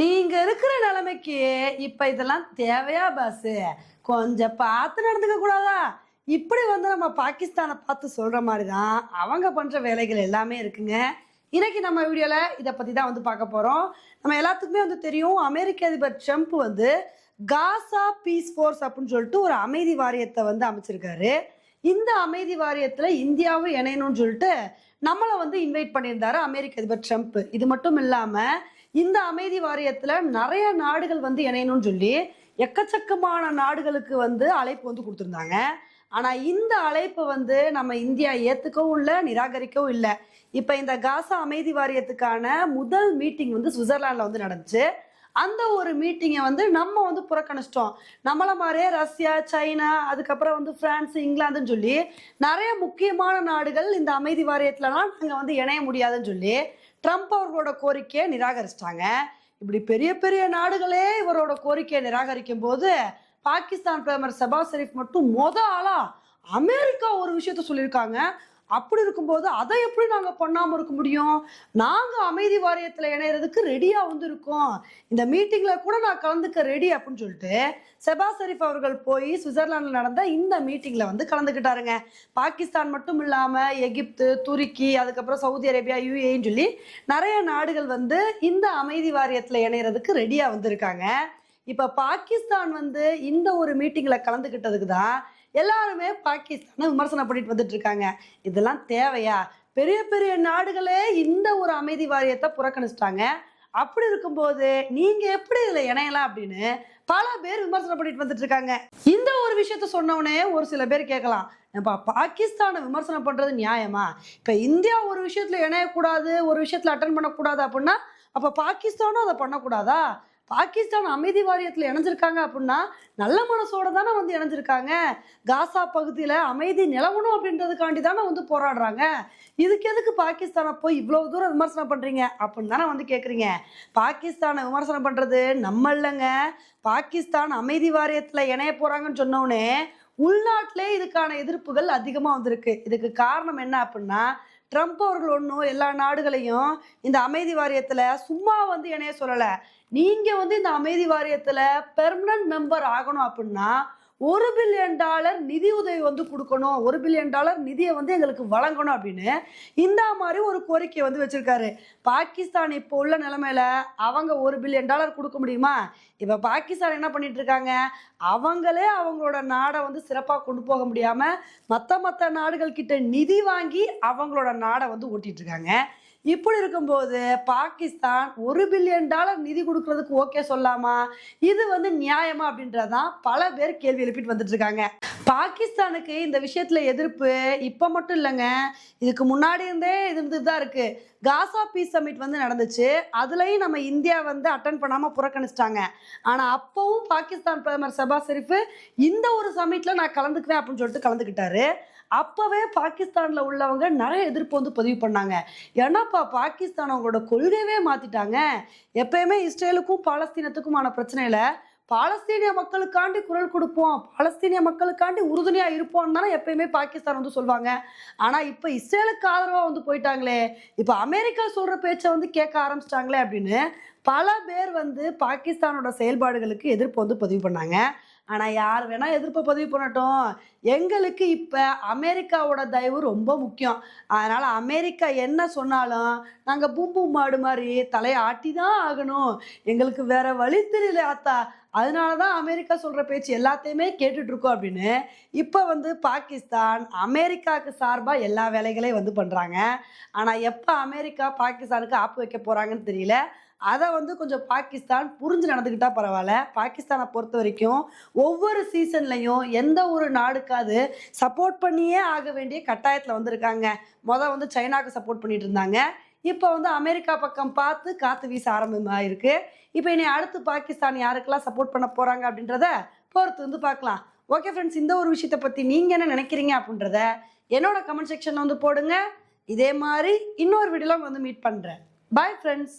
நீங்க இருக்கிற நிலைமைக்கு இப்ப இதெல்லாம் தேவையா பாஸ் கொஞ்சம் பார்த்து நடந்துக்க கூடாதா? இப்படி வந்து நம்ம பாகிஸ்தானை பார்த்து சொல்ற மாதிரி தான் அவங்க பண்ற வேலைகள் எல்லாமே இருக்குங்க. இன்னைக்கு நம்ம வீடியோல இதை பத்தி தான் வந்து பார்க்க போறோம். நம்ம எல்லாத்துக்குமே வந்து தெரியும் அமெரிக்க அதிபர் ட்ரம்ப் வந்து காசா பீஸ் ஃபோர்ஸ் அப்படின்னு சொல்லிட்டு ஒரு அமைதி வாரியத்தை வந்து அமைச்சிருக்காரு. இந்த அமைதி வாரியத்துல இந்தியாவும் இணையணும்னு சொல்லிட்டு நம்மளை வந்து இன்வைட் பண்ணியிருந்தாரு அமெரிக்க அதிபர் ட்ரம்ப். இது மட்டும் இல்லாம இந்த அமைதி வாரியத்துல நிறைய நாடுகள் வந்து இணையணும்னு சொல்லி எக்கச்சக்கமான நாடுகளுக்கு வந்து அழைப்பு வந்து கொடுத்துருந்தாங்க. ஆனா இந்த அழைப்பை வந்து நம்ம இந்தியா ஏத்துக்கவும் இல்லை நிராகரிக்கவும் இல்லை. இப்ப இந்த காசா அமைதி வாரியத்துக்கான முதல் மீட்டிங் வந்து சுவிட்சர்லாண்டில் வந்து நடந்துச்சு. அந்த ஒரு மீட்டிங்கை வந்து நம்ம வந்து புறக்கணிச்சிட்டோம். நம்மளை மாதிரியே ரஷ்யா சைனா அதுக்கப்புறம் வந்து பிரான்ஸ் இங்கிலாந்துன்னு சொல்லி நிறைய முக்கியமான நாடுகள் இந்த அமைதி வாரியத்துலலாம் நாங்கள் வந்து இணைய முடியாதுன்னு சொல்லி ட்ரம்ப் அவர்களோட கோரிக்கையை நிராகரிச்சிட்டாங்க. இப்படி பெரிய பெரிய நாடுகளே இவரோட கோரிக்கையை நிராகரிக்கும் போது பாகிஸ்தான் பிரதமர் சபா ஷெரீப் மட்டும் மொத ஆளா அமெரிக்கா ஒரு விஷயத்த சொல்லியிருக்காங்க. அப்படி இருக்கும்போது அதை எப்படி நாங்கள் பண்ணாமல் இருக்க முடியும்? நாங்கள் அமைதி வாரியத்தில் இணையறதுக்கு ரெடியாக வந்து இருக்கோம். இந்த மீட்டிங்கில் கூட நான் கலந்துக்க ரெடி அப்படின்னு சொல்லிட்டு செபா ஷெரீஃப் அவர்கள் போய் சுவிட்சர்லாண்டில் நடந்த இந்த மீட்டிங்கில் வந்து கலந்துக்கிட்டாருங்க. பாகிஸ்தான் மட்டும் இல்லாமல் எகிப்து துருக்கி அதுக்கப்புறம் சவுதி அரேபியா யூஏன்னு சொல்லி நிறைய நாடுகள் வந்து இந்த அமைதி வாரியத்தில் இணையறதுக்கு ரெடியாக வந்திருக்காங்க. இப்போ பாகிஸ்தான் வந்து இந்த ஒரு மீட்டிங்கில் கலந்துக்கிட்டதுக்கு தான் எல்லாருமே பாகிஸ்தானை விமர்சனம் பண்ணிட்டு வந்துட்டு இருக்காங்க இதெல்லாம் தேவையா? பெரிய பெரிய நாடுகளே இந்த ஒரு அமைதி வாரியத்தை புறக்கணிச்சிட்டாங்க. அப்படி இருக்கும்போது நீங்க எப்படி இதுல இணையலாம் அப்படின்னு பல பேர் விமர்சனம் பண்ணிட்டு வந்துட்டு இருக்காங்க இந்த ஒரு விஷயத்த சொன்னவனே ஒரு சில பேர் கேட்கலாம். ஏப்பா பாகிஸ்தானை விமர்சனம் பண்றது நியாயமா? இப்ப இந்தியா ஒரு விஷயத்துல இணையக்கூடாது ஒரு விஷயத்துல அட்டன் பண்ணக்கூடாது அப்படின்னா அப்ப பாகிஸ்தானும் அதை பண்ணக்கூடாதா? பாகிஸ்தான் அமைதி வாரியத்தில் இணைஞ்சிருக்காங்க அப்படின்னா நல்ல மனசோட தானே வந்து இணைஞ்சிருக்காங்க. காசா பகுதியில் அமைதி நிலவணும் அப்படின்றதுக்காண்டி தானே வந்து போராடுறாங்க. இதுக்கு எதுக்கு பாகிஸ்தானை போய் இவ்வளோ தூரம் விமர்சனம் பண்ணுறீங்க அப்படின்னு தானே வந்து கேட்குறீங்க பாகிஸ்தானை விமர்சனம் பண்ணுறது நம்ம இல்லைங்க. பாகிஸ்தான் அமைதி வாரியத்தில் இணைய போகிறாங்கன்னு சொன்னோடனே உள்நாட்டிலே இதுக்கான எதிர்ப்புகள் அதிகமாக வந்திருக்கு. இதுக்கு காரணம் என்ன அப்படின்னா ட்ரம்ப் அவர்கள் ஒன்றும் எல்லா நாடுகளையும் இந்த அமைதி வாரியத்தில் சும்மா வந்து என்னைய சொல்லலை. நீங்கள் வந்து இந்த அமைதி வாரியத்தில் பெர்மனன்ட் மெம்பர் ஆகணும் அப்படின்னா ஒரு பில்லியன் டாலர் நிதி உதவி வந்து கொடுக்கணும். ஒரு பில்லியன் டாலர் நிதியை வந்து எங்களுக்கு வழங்கணும் அப்படின்னு இந்த மாதிரி ஒரு கோரிக்கை வந்து வச்சுருக்காரு. பாகிஸ்தான் இப்போ உள்ள நிலமையில அவங்க ஒரு பில்லியன் டாலர் கொடுக்க முடியுமா? இப்போ பாகிஸ்தான் என்ன பண்ணிட்டு இருக்காங்க? அவங்களே அவங்களோட நாடை வந்து சிறப்பாக கொண்டு போக முடியாமல் மற்ற மற்ற நாடுகள் கிட்ட நிதி வாங்கி அவங்களோட நாடை வந்து ஓட்டிட்டு இருக்காங்க. இப்படி இருக்கும்போது பாகிஸ்தான் ஒரு பில்லியன் டாலர் நிதி கொடுக்கறதுக்கு ஓகே சொல்லாமா? இது வந்து நியாயமா அப்படின்றதான் பல பேர் கேள்வி எழுப்பிட்டு வந்துட்டு இருக்காங்க பாகிஸ்தானுக்கு இந்த விஷயத்துல எதிர்ப்பு இப்போ மட்டும் இல்லைங்க. இதுக்கு முன்னாடி இருந்தே இருந்துட்டு தான் இருக்கு. காசா பீஸ் சமிட் வந்து நடந்துச்சு. அதுலயும் நம்ம இந்தியா வந்து அட்டன் பண்ணாம புறக்கணிச்சிட்டாங்க. ஆனா அப்பவும் பாகிஸ்தான் பிரதமர் சபா ஷெரீஃப் இந்த ஒரு சமிட்ல நான் கலந்துக்குவேன் அப்படின்னு சொல்லிட்டு கலந்துக்கிட்டாரு. அப்போவே பாகிஸ்தானில் உள்ளவங்க நிறைய எதிர்ப்பு வந்து பதிவு பண்ணாங்க. ஏன்னாப்பா பாகிஸ்தான் அவங்களோட கொள்கையவே மாற்றிட்டாங்க எப்பயுமே இஸ்ரேலுக்கும் பாலஸ்தீனத்துக்குமான பிரச்சனையில் பாலஸ்தீனிய மக்களுக்காண்டி குரல் கொடுப்போம். பாலஸ்தீனிய மக்களுக்காண்டி உறுதுணையா இருப்போம் தானே எப்பயுமே பாகிஸ்தான் வந்து சொல்லுவாங்க ஆனா இப்ப இஸ்ரேலுக்கு ஆதரவா வந்து போயிட்டாங்களே. இப்ப அமெரிக்கா சொல்ற பேச்சை வந்து கேட்க ஆரம்பிச்சிட்டாங்களே அப்படின்னு பல பேர் வந்து பாகிஸ்தானோட செயல்பாடுகளுக்கு எதிர்ப்பு வந்து பதிவு பண்ணாங்க. ஆனால் யார் வேணால் எதிர்ப்பை பதிவு பண்ணட்டும். எங்களுக்கு இப்போ அமெரிக்காவோட தயவு ரொம்ப முக்கியம். அதனால் அமெரிக்கா என்ன சொன்னாலும் நாங்கள் பூம்பு மாடு மாதிரி தலையை ஆட்டி தான் ஆகணும். எங்களுக்கு வேற வழி தெரியல ஆத்தா. அதனால தான் அமெரிக்கா சொல்கிற பேச்சு எல்லாத்தையுமே கேட்டுட்ருக்கோம் அப்படின்னு. இப்போ வந்து பாகிஸ்தான் அமெரிக்காவுக்கு சார்பாக எல்லா வேலைகளையும் வந்து பண்ணுறாங்க ஆனால் எப்போ அமெரிக்கா பாகிஸ்தானுக்கு ஆப்பு வைக்க போகிறாங்கன்னு தெரியல. அதை வந்து கொஞ்சம் பாகிஸ்தான் புரிஞ்சு நடந்துக்கிட்டா பரவாயில்ல. பாகிஸ்தானை பொறுத்த வரைக்கும் ஒவ்வொரு சீசன்லையும் எந்த ஒரு நாடுக்காவது சப்போர்ட் பண்ணியே ஆக வேண்டிய கட்டாயத்தில் வந்திருக்காங்க. மொதல் வந்து சைனாவுக்கு சப்போர்ட் பண்ணிட்டு இருந்தாங்க. இப்போ வந்து அமெரிக்கா பக்கம் பார்த்து காற்று வீச ஆரம்பமாயிருக்கு. இப்போ இனி அடுத்து பாகிஸ்தான் யாருக்கெல்லாம் சப்போர்ட் பண்ண போகிறாங்க அப்படின்றத பொறுத்து வந்து பார்க்கலாம். ஓகே ஃப்ரெண்ட்ஸ் இந்த ஒரு விஷயத்தை பற்றி நீங்கள் என்ன நினைக்கிறீங்க அப்படின்றத என்னோட கமெண்ட் செக்ஷனில் வந்து போடுங்க. இதே மாதிரி இன்னொரு வீடியோவில் வந்து மீட் பண்ணுறேன் பாய் ஃப்ரெண்ட்ஸ்